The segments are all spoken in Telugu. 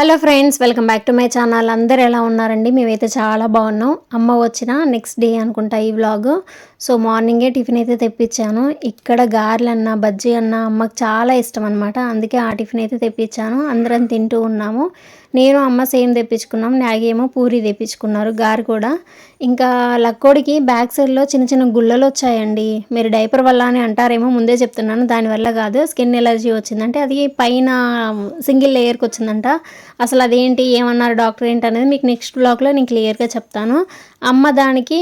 Hello friends welcome back to my channel. అందరు ఎలా ఉన్నారండి? మేమైతే చాలా బాగున్నాం. అమ్మ వచ్చిన నెక్స్ట్ డే అనుకుంటా ఈ వ్లాగ్. సో మార్నింగే టిఫిన్ అయితే తెప్పించాను. ఇక్కడ గారెలు అన్న బజ్జీ అన్న అమ్మకి చాలా ఇష్టం అనమాట అందుకే ఆ టిఫిన్ అయితే తెప్పించాను. అందరం తింటూ ఉన్నాము. నేను అమ్మ సేమ్ తెప్పించుకున్నాం. నాగేమో ఏమో పూరి తెప్పించుకున్నారు గారు కూడా. ఇంకా లక్కోడికి బ్యాక్ సైడ్లో చిన్న చిన్న గుల్లలు వచ్చాయండి. మీరు డైపర్ వల్ల అని అంటారేమో ముందే చెప్తున్నాను. దానివల్ల కాదు. స్కిన్ ఎలర్జీ వచ్చిందంటే అది పైన సింగిల్ లేయర్కి వచ్చిందంట. అసలు అదేంటి ఏమన్నారు డాక్టర్ ఏంటి అనేది మీకు నెక్స్ట్ బ్లాగ్లో నేను క్లియర్గా చెప్తాను. అమ్మ దానికి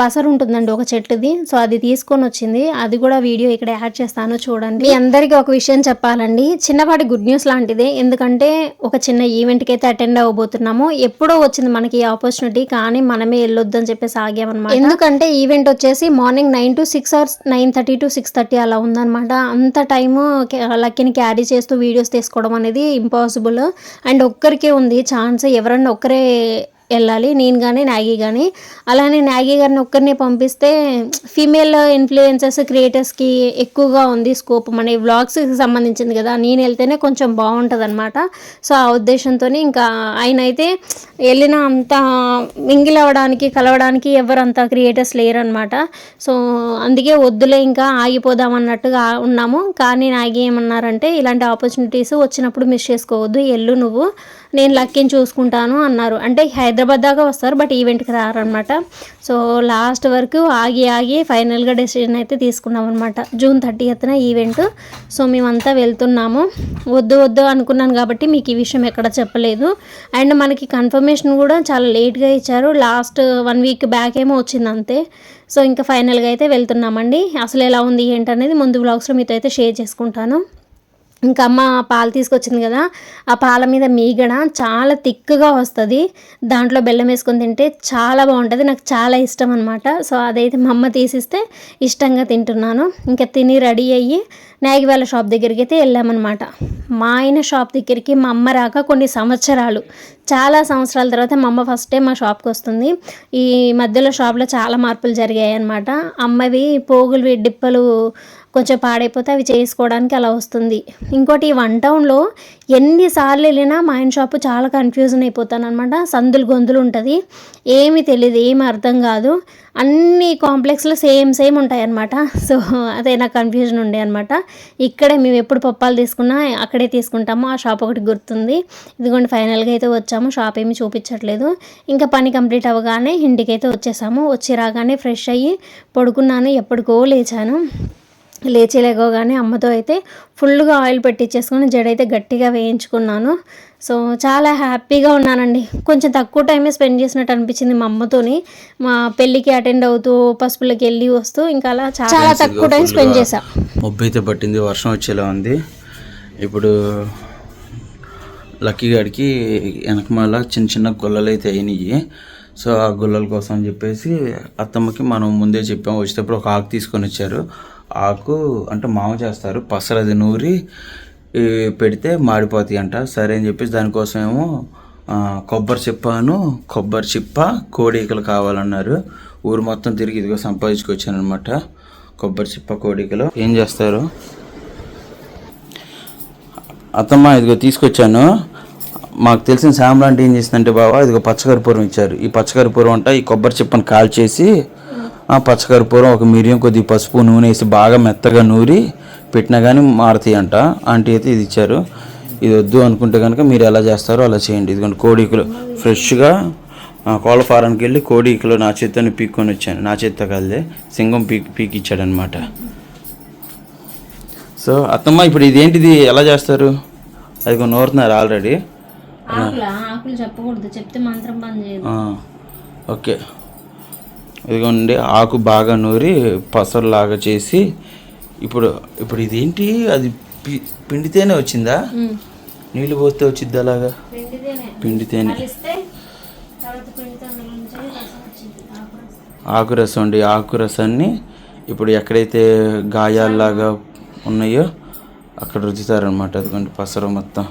పసరు ఉంటుందండి ఒక చెట్టుది. సో అది తీసుకొని వచ్చింది. అది కూడా వీడియో ఇక్కడ యాడ్ చేస్తాను చూడండి. మీ అందరికీ ఒక విషయం చెప్పాలండి. చిన్నపాటి గుడ్ న్యూస్ లాంటిదే. ఎందుకంటే ఒక చిన్న ఈవెంట్కి అయితే అటెండ్ అవ్వబోతున్నాము. ఎప్పుడో వచ్చింది మనకి ఆపర్చునిటీ కానీ మనమే వెళ్ళొద్దు అని చెప్పేసి ఆగామన్నమాట. ఎందుకంటే ఈవెంట్ వచ్చేసి morning nine to six hours nine thirty to six thirty అలా ఉందన్నమాట. అంత టైము లక్కీని క్యారీ చేస్తూ వీడియోస్ తీసుకోవడం అనేది ఇంపాసిబుల్ అండ్ ఒక్కరికే ఉంది ఛాన్స్ ఎవరన్నా ఒక్కరే వెళ్ళాలి నేను కానీ నాగి కానీ అలానే నాగి గారిని ఒక్కరిని పంపిస్తే ఫీమేల్ ఇన్ఫ్లుయెన్సర్స్ క్రియేటర్స్కి ఎక్కువగా ఉంది స్కోప్ మన వ్లాగ్స్కి సంబంధించింది కదా నేను వెళ్తేనే కొంచెం బాగుంటుంది అనమాట సో ఆ ఉద్దేశంతో ఇంకా ఆయన అయితే వెళ్ళిన అంత మింగిల్ అవ్వడానికి కలవడానికి ఎవరంత క్రియేటర్స్ లేరనమాట సో అందుకే వద్దులే ఇంకా ఆగిపోదాం అన్నట్టుగా ఉన్నాము. కానీ నాగి ఏమన్నారంటే ఇలాంటి ఆపర్చునిటీస్ వచ్చినప్పుడు మిస్ చేసుకోవద్దు ఎల్లు నువ్వు. నేను లక్కీని చూసుకుంటాను అన్నారు. అంటే హైదరాబాద్ దాకా వస్తారు బట్ ఈవెంట్కి రారనమాట సో లాస్ట్ వరకు ఆగి ఆగి ఫైనల్గా డెసిషన్ అయితే తీసుకున్నాం అనమాట జూన్ థర్టీ ఎత్తున ఈవెంట్. సో మేమంతా వెళ్తున్నాము. వద్దు వద్దు అనుకున్నాను కాబట్టి మీకు ఈ విషయం ఎక్కడ చెప్పలేదు. అండ్ మనకి కన్ఫర్మేషన్ కూడా చాలా లేట్గా ఇచ్చారు. లాస్ట్ వన్ వీక్ బ్యాక్ ఏమో వచ్చింది అంతే. సో ఇంకా ఫైనల్గా అయితే వెళ్తున్నామండి. అసలు ఎలా ఉంది ఏంటనేది ముందు బ్లాగ్స్లో మీతో అయితే షేర్ చేసుకుంటాను. ఇంకా అమ్మ పాలు తీసుకొచ్చింది కదా ఆ పాల మీద మీగడ చాలా తిక్కుగా వస్తుంది. దాంట్లో బెల్లం వేసుకొని తింటే చాలా బాగుంటుంది. నాకు చాలా ఇష్టం అనమాట సో అదైతే మా అమ్మ తీసిస్తే ఇష్టంగా తింటున్నాను. ఇంకా తిని రెడీ అయ్యి నాగి షాప్ దగ్గరికి అయితే వెళ్ళామన్నమాట. మా ఆయన షాప్ దగ్గరికి మా అమ్మ రాక కొన్ని సంవత్సరాలు. చాలా సంవత్సరాల తర్వాత మా అమ్మ ఫస్ట్ టైం మా షాప్కి వస్తుంది. ఈ మధ్యలో షాప్లో చాలా మార్పులు జరిగాయి అనమాట అమ్మవి పోగులు డిప్పలు కొంచెం పాడైపోతే అవి చేసుకోవడానికి అలా వస్తుంది. ఇంకోటి ఈ వన్ టౌన్లో ఎన్నిసార్లు వెళ్ళినా మా ఆయన షాపు చాలా కన్ఫ్యూజన్ అయిపోతాను అనమాట సందులు గొంతులు ఉంటుంది. ఏమీ తెలియదు ఏమి అర్థం కాదు. అన్ని కాంప్లెక్స్లో సేమ్ సేమ్ ఉంటాయి అనమాట సో అదే నాకు కన్ఫ్యూజన్ ఉండే అనమాట ఇక్కడే మేము ఎప్పుడు పప్పాలు తీసుకున్నా అక్కడే తీసుకుంటాము. ఆ షాప్ ఒకటి గుర్తుంది. ఇదిగోండి ఫైనల్గా అయితే వచ్చాము. షాప్ ఏమి చూపించట్లేదు. ఇంకా పని కంప్లీట్ అవ్వగానే ఇంటికైతే వచ్చేసాము. వచ్చి రాగానే ఫ్రెష్ అయ్యి పడుకున్నాను. ఎప్పటికో లేచాను. లేచి లేకోగానే అమ్మతో అయితే ఫుల్గా ఆయిల్ పెట్టించేసుకొని జడైతే గట్టిగా వేయించుకున్నాను. సో చాలా హ్యాపీగా ఉన్నానండి. కొంచెం తక్కువ టైమే స్పెండ్ చేసినట్టు అనిపించింది మా అమ్మతోని. మా పెళ్ళికి అటెండ్ అవుతూ పసుపులకి వెళ్ళి వస్తూ ఇంకా అలా చాలా తక్కువ టైం స్పెండ్ చేసా మబ్బు అయితే పట్టింది వర్షం వచ్చేలా ఉంది. ఇప్పుడు లక్కీ గాడికి వెనకమాల చిన్న చిన్న గుల్లలు అయితే అయినాయి సో ఆ గుల్లల కోసం అని చెప్పేసి అత్తమ్మకి మనం ముందే చెప్పాం వచ్చేటప్పుడు ఒక ఆకు తీసుకొని వచ్చారు. ఆకు అంటే మామ చేస్తారు పసరది నూరి పెడితే మాడిపోతాయి అంట. సరే అని చెప్పేసి దానికోసమేమో కొబ్బరి చిప్పాను కొబ్బరి చిప్ప కోడికలు కావాలన్నారు. ఊరు మొత్తం తిరిగి ఇదిగో సంపాదించుకొచ్చాను అనమాట కొబ్బరి చిప్ప కోడికలు. ఏం చేస్తారు? అత్తమ్మ ఇదిగో తీసుకొచ్చాను. మాకు తెలిసిన సాంబ్రాంటి ఏం చేసిందంటే బాబా ఇదిగో పచ్చకర్పూరం ఇచ్చారు. ఈ పచ్చకర్పూరం అంట ఈ కొబ్బరి చిప్పని కాల్చేసి పచ్చకర్పూరం ఒక మిరియం కొద్ది పసుపు నూనె వేసి బాగా మెత్తగా నూరి పెట్టినా కానీ మారుతాయి అంట. ఆంటీ అయితే ఇది ఇచ్చారు. ఇది వద్దు అనుకుంటే కనుక మీరు ఎలా చేస్తారో అలా చేయండి. ఇదిగోండి కోడికలు ఫ్రెష్గా కోళ్ళ ఫారానికి వెళ్ళి కోడికలు నా చేత్తని పీక్కొని వచ్చాను. నా చేత్తో కాదే సింగం పీక్ పీక్ ఇచ్చాడనమాట సో అత్తమ్మ ఇప్పుడు ఇదేంటిది? ఎలా చేస్తారు? అది కొన్ని నూరుతున్నారు ఆల్రెడీ. ఆకులా? ఆకులు చెప్పకూడదు. చెప్తే మంత్రం ఓకే. ఇదిగోండి ఆకు బాగా నూరి పసరులాగా చేసి ఇప్పుడు ఇప్పుడు ఇదేంటి? అది పిండితేనే వచ్చిందా? నీళ్ళు పోస్తే వచ్చిద్ది అలాగా? పిండితేనే. పిండితేనే. కలిస్తే తర్వాత పిండితో నుంచి రసం వచ్చింది ఆకు రసం. ఆకు రసం అండి ఆకు రసాన్ని ఇప్పుడు ఎక్కడైతే గాయాల్లాగా ఉన్నాయో అక్కడ రుద్దుతారనమాట అదిగోండి పసరు మొత్తం.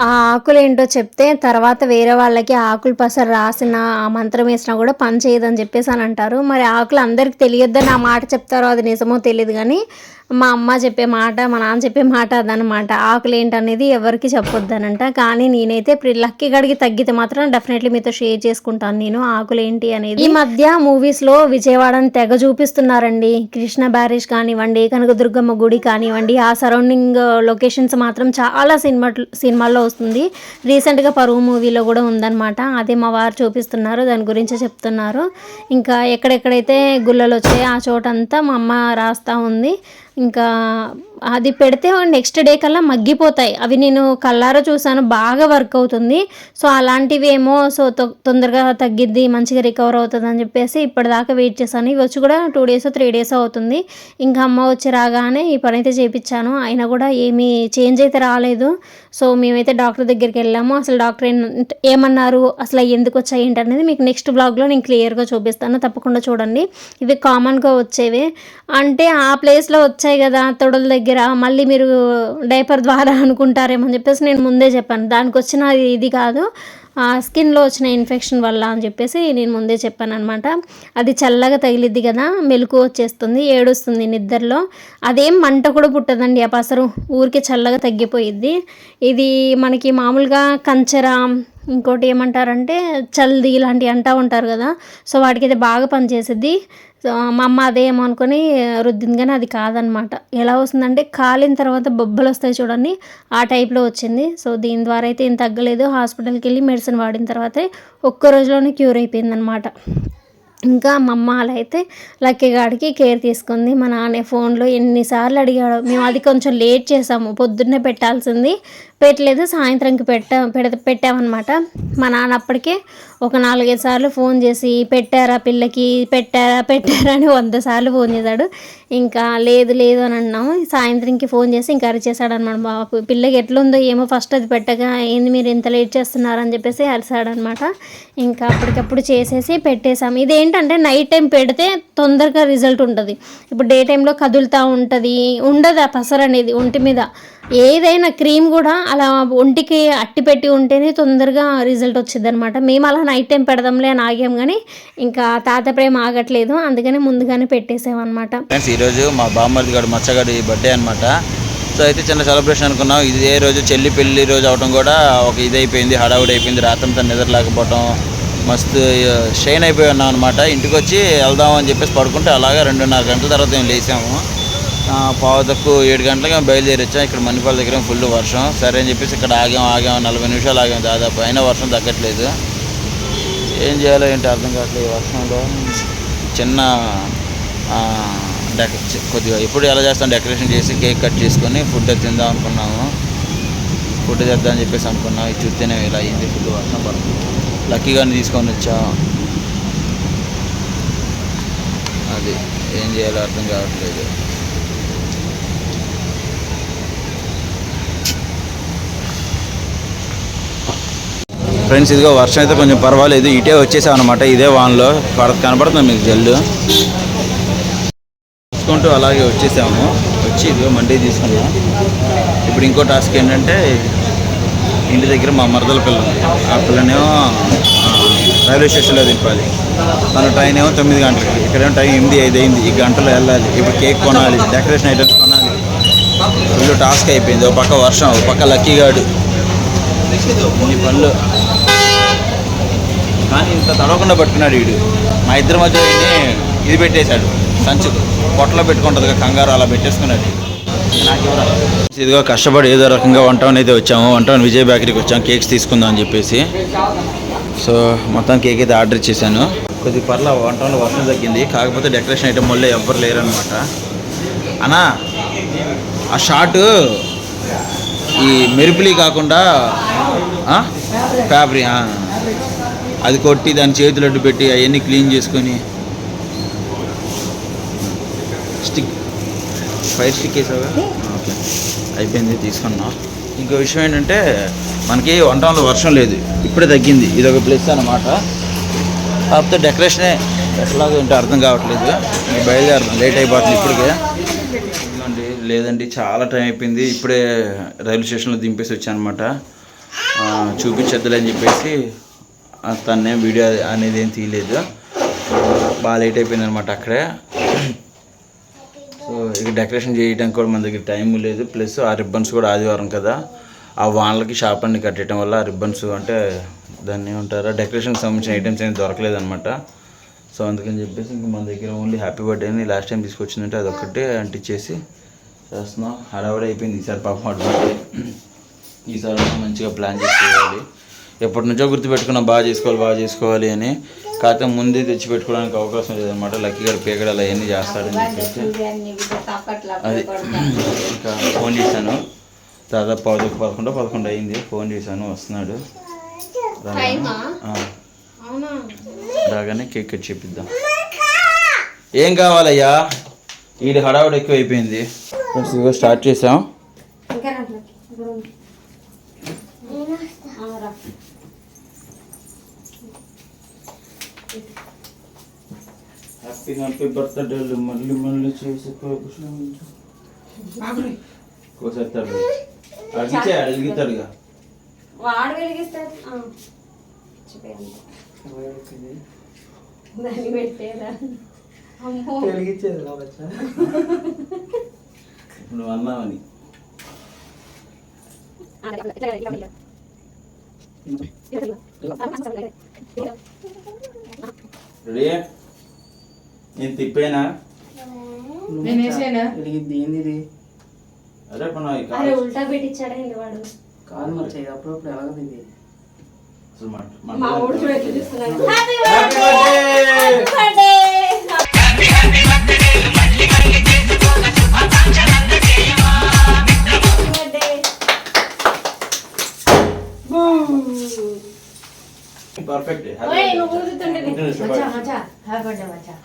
ఆ ఆకులు ఏంటో చెప్తే తర్వాత వేరే వాళ్ళకి ఆకులు పసరు రాసిన ఆ మంత్రం వేసినా కూడా పని చేయదని చెప్పేసి అని అంటారు. మరి ఆకులు అందరికి తెలియద్దని ఆ మాట చెప్తారో అది నిజమో తెలియదు కానీ మా అమ్మ చెప్పే మాట మా నాన్న చెప్పే మాట అదనమాట ఆకులు ఏంటనేది ఎవరికి చెప్పొద్దనంట. కానీ నేనైతే ఇప్పుడు లక్కీ గడికి తగ్గితే మాత్రం డెఫినెట్లీ మీతో షేర్ చేసుకుంటాను నేను. ఆకులు ఏంటి అనేది ఈ మధ్య మూవీస్లో విజయవాడని తెగ చూపిస్తున్నారండి. కృష్ణ బ్యారేజ్ కానివ్వండి కనకదుర్గమ్మ గుడి కానివ్వండి ఆ సరౌండింగ్ లొకేషన్స్ మాత్రం చాలా సినిమా సినిమాల్లో వస్తుంది. రీసెంట్గా పరువు మూవీలో కూడా ఉందన్నమాట. అదే మా వారు చూపిస్తున్నారు దాని గురించి చెప్తున్నారు. ఇంకా ఎక్కడెక్కడైతే గుళ్ళలు వచ్చాయో ఆ చోటంతా మా అమ్మ రాస్తా ఉంది. ఇంకా అది పెడితే నెక్స్ట్ డే కల్లా మగ్గిపోతాయి. అవి నేను కల్లారా చూసాను బాగా వర్క్ అవుతుంది. సో అలాంటివి ఏమో సో తొ- తొందరగా తగ్గిద్ది మంచిగా రికవర్ అవుతుంది అని చెప్పేసి ఇప్పటిదాకా వెయిట్ చేశాను. ఇవి వచ్చి కూడా టూ డేస్ త్రీ డేస్ అవుతుంది. ఇంకా అమ్మ వచ్చి రాగానే ఈ పని అయితే చేయించాను అయినా కూడా ఏమీ చేంజ్ అయితే రాలేదు. సో మేమైతే డాక్టర్ దగ్గరికి వెళ్ళాము. అసలు డాక్టర్ ఏం- ఏమన్నారు? అసలు అవి ఎందుకు వచ్చాయి ఏంటి అనేది మీకు నెక్స్ట్ బ్లాగ్లో నేను క్లియర్గా చూపిస్తాను. తప్పకుండా చూడండి. ఇవి కామన్గా వచ్చేవి. అంటే ఆ ప్లేస్లో వచ్చాయి కదా తొడల దగ్గర మళ్ళీ మీరు డైపర్ ద్వారా అనుకుంటారేమో అని చెప్పేసి నేను ముందే చెప్పాను. దానికి వచ్చిన ఇది- ఇది కాదు ఆ స్కిన్లో వచ్చిన ఇన్ఫెక్షన్ వల్ల అని చెప్పేసి నేను ముందే చెప్పాను అనమాట అది చల్లగా తగిలిద్ది కదా మెలకు వచ్చేస్తుంది ఏడుస్తుంది నిద్రలో. అదేం మంట కూడా పుట్టదండి ఆ పసరు ఊరికే చల్లగా తగ్గిపోయిద్ది. ఇది మనకి మామూలుగా కంచెర ఇంకోటి ఏమంటారంటే చల్ది ఇలాంటివి అంటూ ఉంటారు కదా సో వాటికి అయితే బాగా పనిచేసిద్ది. సో మా అమ్మ అదేమో అనుకొని రుద్దింది కానీ అది కాదనమాట. ఎలా వస్తుందంటే కాలిన తర్వాత బొబ్బలు వస్తాయి చూడండి ఆ టైప్లో వచ్చింది. సో దీని ద్వారా అయితే ఏం తగ్గలేదు. హాస్పిటల్కి వెళ్ళి మెడిసిన్ వాడిన తర్వాతే ఒక్క రోజులోనే క్యూర్ అయిపోయింది అనమాట ఇంకా మా అమ్మ అలా అయితే లక్కీ గాడికి కేర్ తీసుకుంది. మా నాన్న ఫోన్లో ఎన్నిసార్లు అడిగాడు మేము అది కొంచెం లేట్ చేసాము పొద్దున్నే పెట్టాల్సింది. పెట్టలేదు సాయంత్రంకి పెట్టా పెడ పెట్టామన్నమాట. మా నాన్న అప్పటికే ఒక నాలుగైదు సార్లు ఫోన్ చేసి పెట్టారా పిల్లకి? పెట్టారా? పెట్టారా? అని వంద సార్లు ఫోన్ చేశాడు. ఇంకా లేదు లేదు అని అన్నాము సాయంత్రంకి ఫోన్ చేసి ఇంకా అరిచేశాడు అనమాట బాబు. పిల్లకి ఎట్లుందో ఏమో ఫస్ట్ అది పెట్టగా ఏంది మీరు ఇంత లేట్ చేస్తున్నారని చెప్పేసి అరిసాడనమాట ఇంకా అప్పటికప్పుడు చేసేసి పెట్టేశాము. ఇదేంటంటే నైట్ టైం పెడితే తొందరగా రిజల్ట్ ఉంటుంది. ఇప్పుడు డే టైంలో కదులుతూ ఉంటుంది. ఉండదు ఆ పసరు అనేది ఒంటి మీద. ఏదైనా క్రీమ్ కూడా అలా ఒంటికి అట్టి పెట్టి ఉంటేనే తొందరగా రిజల్ట్ వచ్చింది అనమాట మేము అలా నైట్ టైం పెడదాంలే అని ఆగాం కానీ ఇంకా తాత ప్రేమ ఆగట్లేదు. అందుకని ముందుగానే పెట్టేసామన్నమాట. ఫ్రెండ్స్ ఈరోజు మా బామ్మర్ది గారు ఈ బర్త్డే అనమాట సో అయితే చిన్న సెలబ్రేషన్ అనుకున్నాం. ఇదే రోజు చెల్లి పెళ్ళి రోజు అవడం కూడా ఒక ఇది అయిపోయింది హడావుడి అయిపోయింది. రాత్రంతా నిద్ర లేకపోవటం మస్తు షైన్ అయిపోయి ఉన్నాం అనమాట ఇంటికి వచ్చి వెళ్దాం అని చెప్పేసి పడుకుంటే అలాగా రెండున్నర గంటల తర్వాత మేము లేసాము. పావు తక్కువ ఏడు గంటలకు మేము బయలుదేరి వచ్చాం. ఇక్కడ మణిపాల దగ్గర ఫుల్ వర్షం. సరే అని చెప్పేసి ఇక్కడ ఆగాం ఆగాం. నలభై నిమిషాలు ఆగాం. దాదాపు అయినా వర్షం తగ్గట్లేదు. ఏం చేయాలో ఏంటి అర్థం కావట్లేదు ఈ వర్షంలో. చిన్న డెక కొద్దిగా ఎప్పుడు ఎలా చేస్తాం? డెకరేషన్ చేసి కేక్ కట్ చేసుకొని ఫుడ్ తిందాం అనుకున్నాము. ఫుడ్ తెద్దాం అని చెప్పేసి అనుకున్నాం. ఇది చూస్తేనే ఇలా అయింది. ఫుల్ వర్షం పడుతుంది. లక్కీగానే తీసుకొని వచ్చాం. అది ఏం చేయాలో అర్థం కావట్లేదు. ఫ్రెండ్స్ ఇదిగో వర్షం అయితే కొంచెం పర్వాలేదు. ఇటే వచ్చేసాం అనమాట ఇదే వాన్లో పడ కనపడుతుంది మీకు జల్లు. చూసుకుంటూ అలాగే వచ్చేసాము. వచ్చి ఇదిగో మండే తీసుకున్నాం. ఇప్పుడు ఇంకో టాస్క్ ఏంటంటే ఇంటి దగ్గర మా మరదల పిల్ల ఆ పిల్లనేమో రైల్వే స్టేషన్లో దింపాలి. మన ట్రైన్ ఏమో తొమ్మిది గంటలకి. ఇక్కడేమో టైం ఎనిమిది ఐదు అయింది. ఈ గంటలో వెళ్ళాలి. ఇప్పుడు కేక్ కొనాలి. డెకరేషన్ ఐటమ్స్ కొనాలి. ఫుల్ టాస్క్ అయిపోయింది. ఒక పక్క వర్షం ఒక పక్క లక్కీగాడు ఈ పనులు. కానీ ఇంత తడవకుండా పట్టుకున్నాడు వీడు మా ఇద్దరి మధ్య ఇది పెట్టేశాడు సంచు పొట్టలో పెట్టుకుంటుంది కంగారు అలా పెట్టేసుకున్నాడు. నాకు ఇదిగో కష్టపడి ఏదో రకంగా వన్ టౌన్ అయితే వచ్చాము. వన్ టౌన్ విజయ్ బేకరీకి వచ్చాము కేక్స్ తీసుకుందాం అని చెప్పేసి. సో మొత్తం కేక్ అయితే ఆర్డర్ ఇచ్చేసాను కొద్ది పర్ల వన్ టౌన్లో వర్షం తగ్గింది. కాకపోతే డెకరేషన్ ఐటమ్ వల్ల ఎవ్వరు లేరనమాట అన్నా ఆ షార్ట్ ఈ మెరుపులి కాకుండా ఫ్యాబ్రి అది కొట్టి దాని చేతులు అడ్డు పెట్టి అవన్నీ క్లీన్ చేసుకొని స్టిక్ ఫైర్ స్టిక్ వేసావా? ఓకే. అయిపోయింది తీసుకున్నాం. ఇంకో విషయం ఏంటంటే మనకి వంటంలో వర్షం లేదు. ఇప్పుడే తగ్గింది. ఇది ఒక ప్లేస్ అన్నమాట. కాకపోతే డెకరేషనే ఎట్లాగో ఏంటో అర్థం కావట్లేదు. ఇంక బయలుదేరుతాం లేట్ అయిపోతుంది ఇప్పటికే. లేదండి చాలా టైం అయిపోయింది. ఇప్పుడే రైల్వే స్టేషన్లో దింపేసి వచ్చాను చూపించద్దులని చెప్పేసి ఆ, వీడియో అనేది ఏం తీయలేదు. బాగా లేట్ అయిపోయింది అనమాట అక్కడే. సో ఇక డెకరేషన్ చేయడానికి కూడా మన దగ్గర టైం లేదు. ప్లస్ ఆ రిబ్బన్స్ కూడా ఆదివారం కదా. ఆ వానలకి షాప్ అన్ని కట్టడం వల్ల ఆ రిబ్బన్స్ అంటే దాన్ని ఏమంటారా? డెకరేషన్కి సంబంధించిన ఐటమ్స్ ఏమి దొరకలేదనమాట సో అందుకని చెప్పేసి ఇంక మన దగ్గర ఓన్లీ హ్యాపీ బర్త్డే అని లాస్ట్ టైం తీసుకొచ్చిందంటే అదొక్కటే అంటించేసి చేస్తున్నాం. హడావిడి అయిపోయింది ఈసారి పాపం అటు ఈసారి మనం మంచిగా ప్లాన్ చేసుకోవాలి ఎప్పటి నుంచో గుర్తుపెట్టుకున్నాం బాగా చేసుకోవాలి బాగా చేసుకోవాలి అని. కాకపోతే ముందే తెచ్చి పెట్టుకోవడానికి అవకాశం లేదనమాట లక్కీ గారు పేకడాలు అవన్నీ చేస్తాడని చెప్పేసి. అది ఇంకా ఫోన్ చేశాను. దాదాపు పదకొండు పదకొండు పదకొండు అయింది. ఫోన్ చేశాను వస్తున్నాడు. రాగానే- కేక్ కట్ చేపిద్దాం. ఏం కావాలయ్యా? ఈడు హడావుడు ఎక్కువ అయిపోయింది స్టార్ట్ చేసాం. హ్యాపీ హ్యాపీ బర్త్డే మళ్ళీ మళ్ళీ చేసుకో కోసేస్తాడు. అడిగితే అడిగితాడుగా వాడు వెలిగిస్తాడు. దాన్ని వెలిగించేది కావచ్చా? నువ్వు అన్నావని. రెడీ నేను తిప్పేనా? నేను వేసేనా ఏంది అరే ఉల్టా వాడు? కాదు అప్పుడప్పుడు ఎలాగది ఇది మా. చూడు చూస్తున్నాడు. పర్ఫెక్ట్ ఓయ్, నువ్వు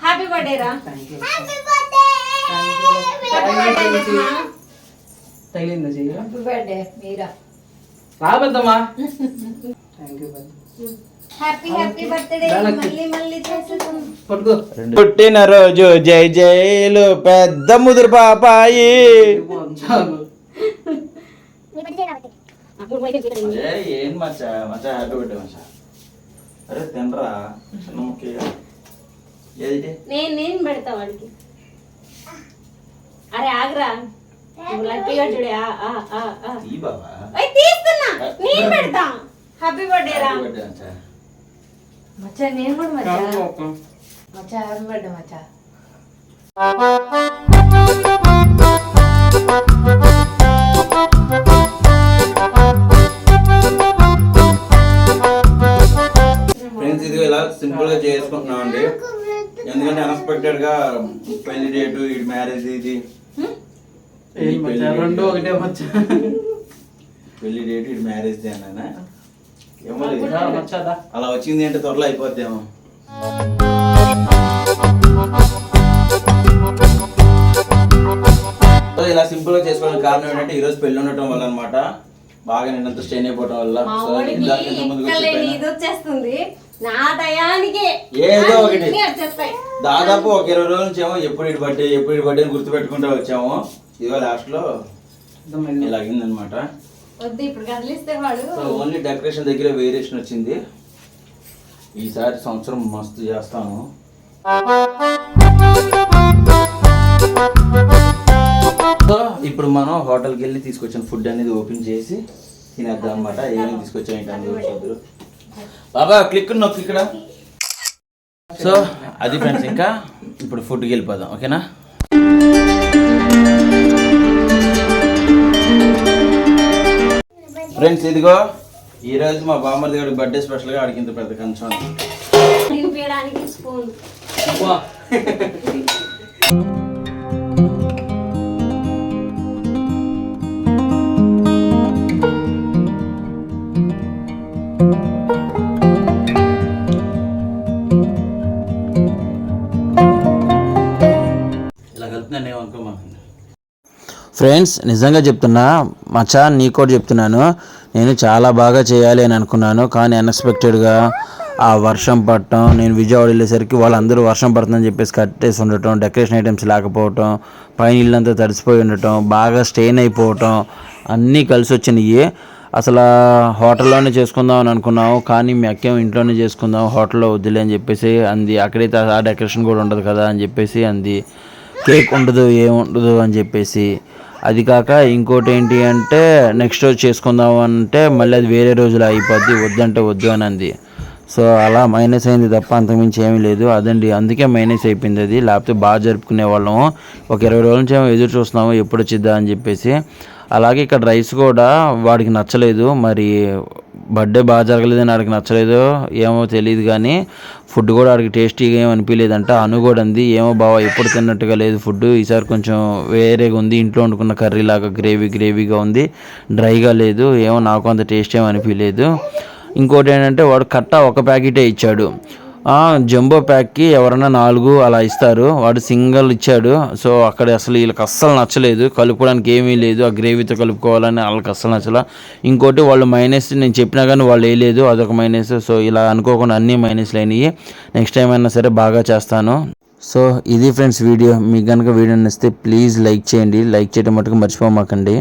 హ్యాపీ బర్త్డే రా. హ్యాపీ బర్త్డే తగిలిందా చెయ్యి? హ్యాపీ బర్త్డే మీరా. రాబద్దమ్మా. Thank you happy happy birthday దానికి- మళ్ళీ మళ్ళీ చేసేసాం పట్టుకో. పుట్టినరోజు జై జైలు పెద్ద ముదురు పాపాయి. ఏం మచ్చా? మచ్చా హ్యాపీ బర్త్డే మచ్చా. అరే తినరా? చిన్న ఏది? నేను నేను పెడతా వాడికి. అరే ఆగరా. నువ్వు లక్కీగా చూడే. ఆ ఆ ఆ ఆ. ఈ బాబా. ఓయ్, తీస్తున్నా. నేను పెడతా. హ్యాపీ బర్త్డే రా. మచ్చా. నేను కూడా మచ్చా. మచ్చా హ్యాపీ బర్త్డే మచ్చా. సింపుల్గా చేసుకుంటున్నాం అండి ఎందుకంటే అన్ఎక్స్పెక్టెడ్గా పెళ్ళి డేటు ఇది మ్యారేజ్ ఇది. రెండు ఒకటే మచ్చా పెళ్ళి డేట్ ఇది మ్యారేజ్ డే అన్నా ఏమో అలా వచ్చింది అంటే త్వరలో అయిపోద్దేమో. ఇలా సింపుల్గా చేసుకోవడానికి కారణం ఏంటంటే ఈ రోజు పెళ్ళి ఉండటం వల్ల అన్నమాట బాగా నిన్నంత స్టెయిన్ అయిపోవటం వల్ల వచ్చేస్తుంది. నా టయానికి ఏదో ఒకటి. దాదాపు ఒక ఇరవై రోజుల నుంచి ఏమో ఎప్పుడు ఇటు బర్త్డే ఎప్పుడు ఇటు బర్త్డే అని గుర్తు పెట్టుకుంటూ వచ్చాము. ఇదిగో లాస్ట్లో అర్థమైంది. ఇలా అయిందనమాట వద్దు ఇప్పుడు కదిలిస్తే వాడు. సో ఓన్లీ డెకరేషన్ దగ్గర వేరియేషన్ వచ్చింది. ఈసారి సంవత్సరం మస్తు చేస్తాము సో ఇప్పుడు మనం హోటల్కి వెళ్ళి తీసుకొచ్చిన ఫుడ్ అనేది ఓపెన్ చేసి తినేద్దాం అనమాట ఏమేమి తీసుకొచ్చాం చూద్దరు బాబా క్లిక్ నొక్కి ఇక్కడ. సో అది ఫ్రెండ్స్ ఇంకా ఇప్పుడు ఫుడ్కి వెళ్ళిపోదాం. ఓకేనా? ఫ్రెండ్స్ ఇదిగో ఈ రోజు మా బామ్మర్ది గారి బర్త్డే స్పెషల్గా ఇంత పెద్ద కంచం స్పూన్ ఫ్రెండ్స్ నిజంగా చెప్తున్నా మచా నీకు కూడా చెప్తున్నాను. నేను చాలా బాగా చేయాలి అని అనుకున్నాను కానీ అన్ఎక్స్పెక్టెడ్గా ఆ వర్షం పడటం నేను విజయవాడ వెళ్ళేసరికి వాళ్ళందరూ వర్షం పడుతుందని చెప్పేసి కట్టేసి ఉండటం డెకరేషన్ ఐటమ్స్ లేకపోవటం పైన ఇల్లంతా తడిసిపోయి ఉండటం బాగా స్టెయిన్ అయిపోవటం అన్నీ కలిసి వచ్చినాయి. అసలు హోటల్లోనే చేసుకుందాం అని అనుకున్నాము కానీ మీ ఇంట్లోనే చేసుకుందాం హోటల్లో వద్దులే అని చెప్పేసి అంది. అక్కడైతే ఆ డెకరేషన్ కూడా ఉండదు కదా అని చెప్పేసి అంది. కేక్ ఉండదు ఏముండదు అని చెప్పేసి. అది కాక ఇంకోటి ఏంటి అంటే నెక్స్ట్ రోజు చేసుకుందాం అంటే మళ్ళీ అది వేరే రోజులో అయిపోద్ది వద్దంటే వద్దు అని అంది. సో అలా మైనస్ అయింది తప్ప అంతకుమించి ఏమీ లేదు. అదండి అందుకే మైనస్ అయిపోయింది అది. లేకపోతే బాగా జరుపుకునే వాళ్ళము. ఒక ఇరవై రోజుల నుంచి ఏమో ఎదురు చూస్తున్నాము ఎప్పుడు వచ్చిద్దా అని చెప్పేసి. అలాగే ఇక్కడ రైస్ కూడా వాడికి నచ్చలేదు. మరి బర్త్డే బాగా జరగలేదని ఆడికి నచ్చలేదు ఏమో తెలియదు కానీ ఫుడ్ కూడా ఆడికి టేస్టీగా ఏమి అనిపించలేదంట. అను కూడా అంది ఏమో బావా ఎప్పుడు తిన్నట్టుగా లేదు ఫుడ్ ఈసారి కొంచెం వేరేగా ఉంది ఇంట్లో వండుకున్న కర్రీ లాగా గ్రేవీ గ్రేవీగా ఉంది డ్రైగా లేదు ఏమో నాకు అంత టేస్ట్ ఏమి అనిపించలేదు. ఇంకోటి ఏంటంటే వాడు కట్ట ఒక ప్యాకెటే ఇచ్చాడు. జంబో ప్యాక్కి ఎవరైనా నాలుగు అలా ఇస్తారు. వాడు సింగిల్ ఇచ్చాడు. సో అక్కడ అసలు వీళ్ళకి అస్సలు నచ్చలేదు. కలుపుకోవడానికి ఏమీ లేదు. ఆ గ్రేవీతో కలుపుకోవాలని వాళ్ళకి అస్సలు నచ్చల. ఇంకోటి వాళ్ళు మైనస్ నేను చెప్పినా కానీ వాళ్ళు వేయలేదు. అదొక మైనస్. సో ఇలా అనుకోకుండా అన్ని మైనస్లు అయినాయి. నెక్స్ట్ టైం అయినా సరే బాగా చేస్తాను. సో ఇది ఫ్రెండ్స్ వీడియో. మీకు కనుక వీడియో నచ్చితే ప్లీజ్ లైక్ చేయండి. లైక్ చేయడం మటుకు మర్చిపోమాకండి.